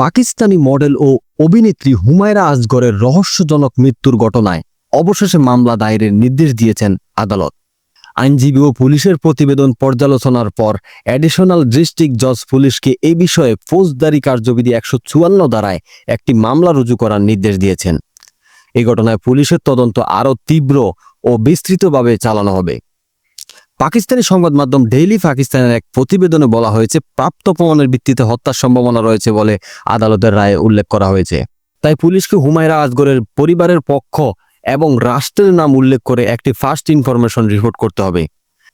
Pakistani model ও অভিনেত্রী হুমায়রা আজগরের রহস্যজনক মৃত্যুর ঘটনায় অবশেষে মামলা দায়েরের নির্দেশ দিয়েছেন আদালত। আইনজীবী ও পুলিশের প্রতিবেদন পর্যালোচনার পর অ্যাডিশনাল ডিস্ট্রিক্ট জজ পুলিশকে এ বিষয়ে ফৌজদারি কার্যবিধি একশো চুয়ান্ন দ্বারায় একটি মামলা রুজু করার নির্দেশ দিয়েছেন। এই ঘটনায় পুলিশের তদন্ত আরও তীব্র ও বিস্তৃতভাবে চালানো হবে। পাকিস্তানি সংবাদ মাধ্যম ডেইলি পাকিস্তানের এক প্রতিবেদনে বলা হয়েছে, প্রাপ্ত প্রমাণের ভিত্তিতে হত্যার সম্ভাবনা রয়েছে বলে আদালতের রায়ে উল্লেখ করা হয়েছে। তাই পুলিশকে হুমায়রা আজগরের পরিবারের পক্ষ এবং রাষ্ট্রের নাম উল্লেখ করে একটি ফার্স্ট ইনফরমেশন রিপোর্ট করতে হবে।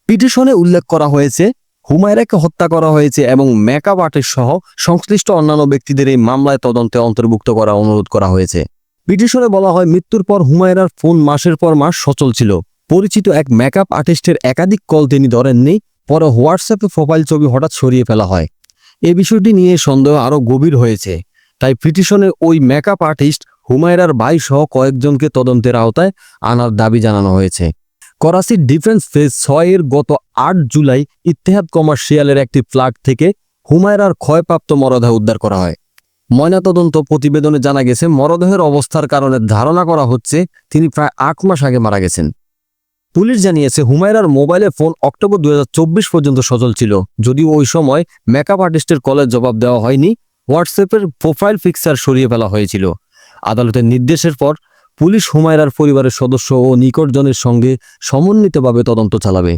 পিটিশনে উল্লেখ করা হয়েছে, হুমায়রাকে হত্যা করা হয়েছে এবং মেকআপ আর্টিস্ট সহ সংশ্লিষ্ট অন্যান্য ব্যক্তিদের এই মামলায় তদন্তে অন্তর্ভুক্ত করা অনুরোধ করা হয়েছে। পিটিশনে বলা হয়, মৃত্যুর পর হুমায়রার ফোন মাসের পর মাস সচল ছিল। পরিচিত এক মেকআপ আর্টিস্টের একাধিক কল তিনি ধরেননি, পরে হোয়াটসঅ্যাপে প্রোফাইল ছবি হঠাৎ সরিয়ে ফেলা হয়। এ বিষয়টি নিয়ে সন্দেহ আরও গভীর হয়েছে। তাই পিটিশনে ওই মেকআপ আর্টিস্ট হুমায়রার ভাই সহ কয়েকজনকে তদন্তের আওতায় আনার দাবি জানানো হয়েছে। করাচির ডিফেন্স ফেজ ছয়ের গত আট জুলাই ইত্তেহাদ কমার্শিয়ালের একটি ফ্ল্যাগ থেকে হুমায়রার ক্ষয়প্রাপ্ত মরদেহ উদ্ধার করা হয়। ময়নাতদন্ত প্রতিবেদনে জানা গেছে, মরদেহের অবস্থার কারণে ধারণা করা হচ্ছে তিনি প্রায় আট মাস আগে মারা গেছেন। পুলিশ জানিয়েছে, হুমায়রার মোবাইলে ফোন অক্টোবর দু হাজার চব্বিশ পর্যন্ত সচল ছিল। যদিও ওই সময় মেকআপ আর্টিস্টের কলের জবাব দেওয়া হয়নি হোয়াটসঅ্যাপের প্রোফাইল ফিক্সার সরিয়ে ফেলা হয়েছিল। আদালতের নির্দেশের পর পুলিশ হুমায়রার পরিবারের সদস্য ও নিকটজনের সঙ্গে সমন্বিতভাবে তদন্ত চালাবে।